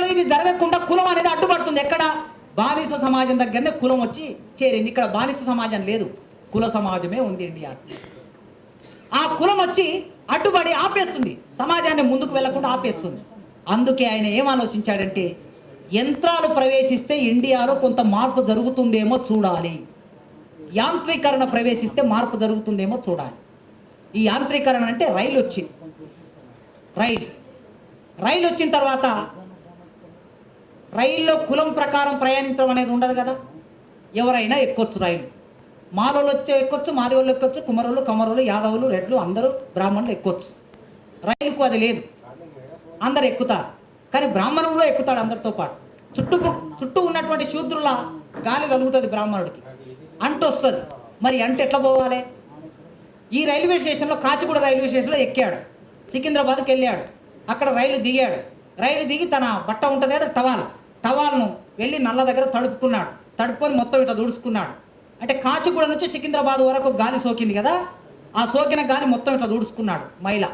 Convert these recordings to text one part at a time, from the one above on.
ఇది జరగకుండా కులం అనేది అడ్డుపడుతుంది. ఎక్కడ? బానిస సమాజం దగ్గరనే కులం వచ్చి చేరింది. ఇక్కడ బానిస సమాజం లేదు. కుల సమాజమే ఉంది ఇండియా. ఆ కులం వచ్చి అడ్డుపడి ఆపేస్తుంది. సమాజాన్ని ముందుకు వెళ్ళకుండా ఆపేస్తుంది. అందుకే ఆయన ఏం ఆలోచించాడంటే యంత్రాలు ప్రవేశిస్తే ఇండియాలో కొంత మార్పు జరుగుతుందేమో చూడాలి. యాంత్రీకరణ ప్రవేశిస్తే మార్పు జరుగుతుందేమో చూడాలి. ఈ యాంత్రీకరణ అంటే రైలు వచ్చింది. రైలు. రైలు వచ్చిన తర్వాత రైల్లో కులం ప్రకారం ప్రయాణించడం అనేది ఉండదు కదా? ఎవరైనా ఎక్కొచ్చు రైలు. మాలోళ్ళు వచ్చే ఎక్కొచ్చు మాదిగోళ్ళు ఎక్కొచ్చు కుమరులు కమరులు యాదవులు రెడ్లు అందరూ బ్రాహ్మణులు ఎక్కొచ్చు. రైలుకు అది లేదు. అందరు ఎక్కుతారు. కానీ బ్రాహ్మణుడు ఎక్కుతాడు అందరితో పాటు. చుట్టూ చుట్టూ ఉన్నటువంటి శూద్రుల గాలి తగులుతుంది బ్రాహ్మణుడికి. అంటు వస్తుంది. మరి అంటు ఎట్లా పోవాలి? ఈ రైల్వే స్టేషన్లో కాచిగూడ రైల్వే స్టేషన్లో ఎక్కాడు. సికింద్రాబాద్కి వెళ్ళాడు అక్కడ రైలు దిగాడు. రైలు దిగి తన బట్ట ఉంటుంది కదా టవాల్. టవాల్ను వెళ్ళి నల్ల దగ్గర తడుపుకున్నాడు. తడుపుకొని మొత్తం ఇట్లా దుడుచుకున్నాడు. అంటే కాచిగూడ నుంచి సికింద్రాబాద్ వరకు గాలి సోకింది కదా ఆ సోకిన గాలి మొత్తం ఇట్లా దుడుచుకున్నాడు మహిళ.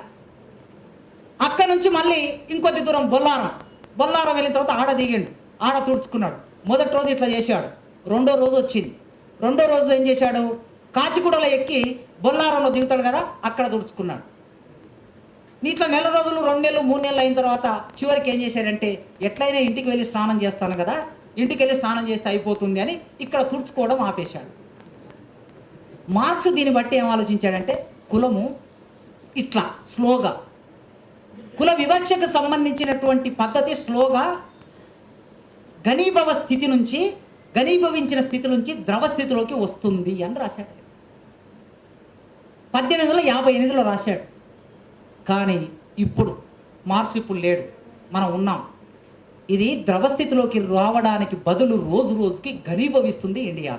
అక్కడి నుంచి మళ్ళీ ఇంకొద్ది దూరం బొల్లారం. బొల్లారం వెళ్ళిన తర్వాత ఆడ దిగిండు. ఆడ తుడుచుకున్నాడు. మొదటి రోజు ఇట్లా చేశాడు. రెండో రోజు వచ్చింది. రెండో రోజు ఏం చేశాడు? కాచిగూడలో ఎక్కి బొల్లారంలో దిగుతాడు కదా అక్కడ తుడుచుకున్నాడు నీట్లో నెల రోజులు రెండు నెలలు మూడు నెలలు అయిన తర్వాత చివరికి ఏం చేశారంటే ఎట్లయినా ఇంటికి వెళ్ళి స్నానం చేస్తాను కదా ఇంటికి వెళ్ళి స్నానం చేస్తే అయిపోతుంది అని ఇక్కడ తుడుచుకోవడం ఆపేశాడు. మార్క్స్ దీన్ని బట్టి ఏం ఆలోచించాడంటే కులము ఇట్లా స్లోగా. కుల వివక్షకు సంబంధించినటువంటి పద్ధతి స్లోగా ఘనీభవ స్థితి నుంచి ఘనీభవించిన స్థితి నుంచి ద్రవ స్థితిలోకి వస్తుంది అని రాశాడు. పద్దెనిమిది వందల యాభై ఎనిమిదిలో రాశాడు. కానీ ఇప్పుడు మార్క్స్ ఇప్పుడు లేడు. మనం ఉన్నాం. ఇది ద్రవస్థితిలోకి రావడానికి బదులు రోజు రోజుకి ఘనీభవిస్తుంది ఇండియా.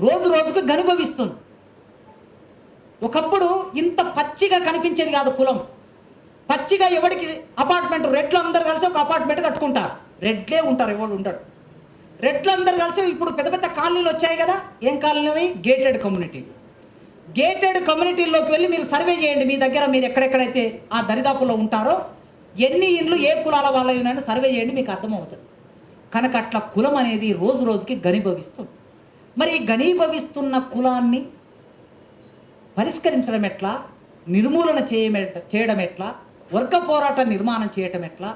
రోజు రోజుకి ఘనీభవిస్తుంది. ఒకప్పుడు ఇంత పచ్చిగా కనిపించేది కాదు కులం. పచ్చిగా ఎవరికి అపార్ట్మెంట్ రెడ్లు అందరు కలిసి ఒక అపార్ట్మెంట్ కట్టుకుంటారు. రెడ్లే ఉంటారు ఎవడు ఉంటాడు రెడ్లు అందరు కలిసి ఇప్పుడు పెద్ద పెద్ద కాలనీలు వచ్చాయి కదా. ఏం కాలనీ గేటెడ్ కమ్యూనిటీ గేటెడ్ కమ్యూనిటీల్లోకి వెళ్ళి మీరు సర్వే చేయండి. మీ దగ్గర మీరు ఎక్కడెక్కడైతే ఆ దరిదాపుల్లో ఉంటారో ఎన్ని ఇండ్లు ఏ కులాల వాళ్ళ ఉన్నాయని సర్వే చేయండి మీకు అర్థమవుతుంది. కనుక అట్లా కులం అనేది రోజు రోజుకి ఘనీభవిస్తుంది. మరి ఘనీభవిస్తున్న కులాన్ని పరిష్కరించడం ఎట్లా? నిర్మూలన చేయమే చేయడం ఎట్లా? వర్గ పోరాట నిర్మాణం చేయటం ఎట్లా?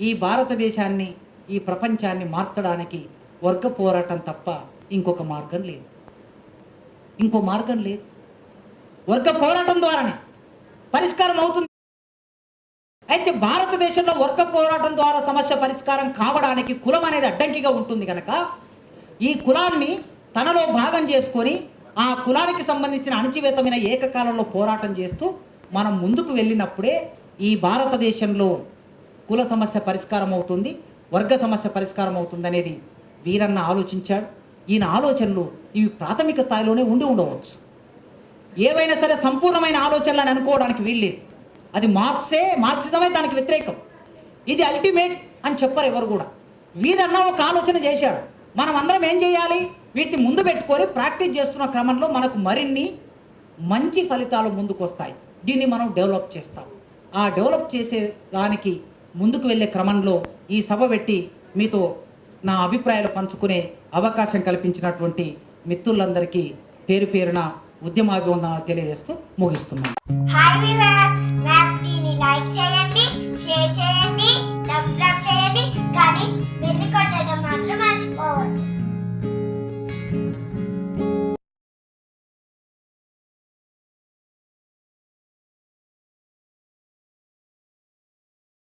ఈ భారతదేశాన్ని ఈ ప్రపంచాన్ని మార్చడానికి వర్గ పోరాటం తప్ప ఇంకొక మార్గం లేదు. ఇంకో మార్గం లేదు. వర్గ పోరాటం ద్వారానే పరిష్కారం అవుతుంది. అయితే భారతదేశంలో వర్గ పోరాటం ద్వారా సమస్య పరిష్కారం కావడానికి కులం అనేది అడ్డంకిగా ఉంటుంది కనుక ఈ కులాన్ని తనలో భాగం చేసుకొని ఆ కులానికి సంబంధించిన అణచివేతమైన ఏకకాలంలో పోరాటం చేస్తూ మనం ముందుకు వెళ్ళినప్పుడే ఈ భారతదేశంలో కుల సమస్య పరిష్కారం అవుతుంది వర్గ సమస్య పరిష్కారం అవుతుంది అనేది వీరన్న ఆలోచించాడు. ఈయన ఆలోచనలు ఇవి ప్రాథమిక స్థాయిలోనే ఉండి ఉండవచ్చు. ఏవైనా సరే సంపూర్ణమైన ఆలోచనలు అని అనుకోవడానికి వీల్లేదు. అది మార్క్సే మార్క్సిజమే దానికి వ్యతిరేకం. ఇది అల్టిమేట్ అని చెప్పరు ఎవరు కూడా. వీరన్న ఒక ఆలోచన చేశాడు. మనం అందరం ఏం చేయాలి? వీటిని ముందు పెట్టుకొని ప్రాక్టీస్ చేస్తున్న క్రమంలో మనకు మరిన్ని మంచి ఫలితాలు ముందుకు వస్తాయి దీన్ని మనం డెవలప్ చేస్తాం. ఆ డెవలప్ చేసే దానికి ముందుకు వెళ్ళే క్రమంలో ఈ సభ పెట్టి మీతో నా అభిప్రాయాలు పంచుకునే అవకాశం కల్పించినటువంటి మిత్రులందరికీ పేరు పేరున ఉద్యమాభివందనాలు తెలియజేస్తూ ముగిస్తున్నాను. హాయ్ లైక్ చేయండి.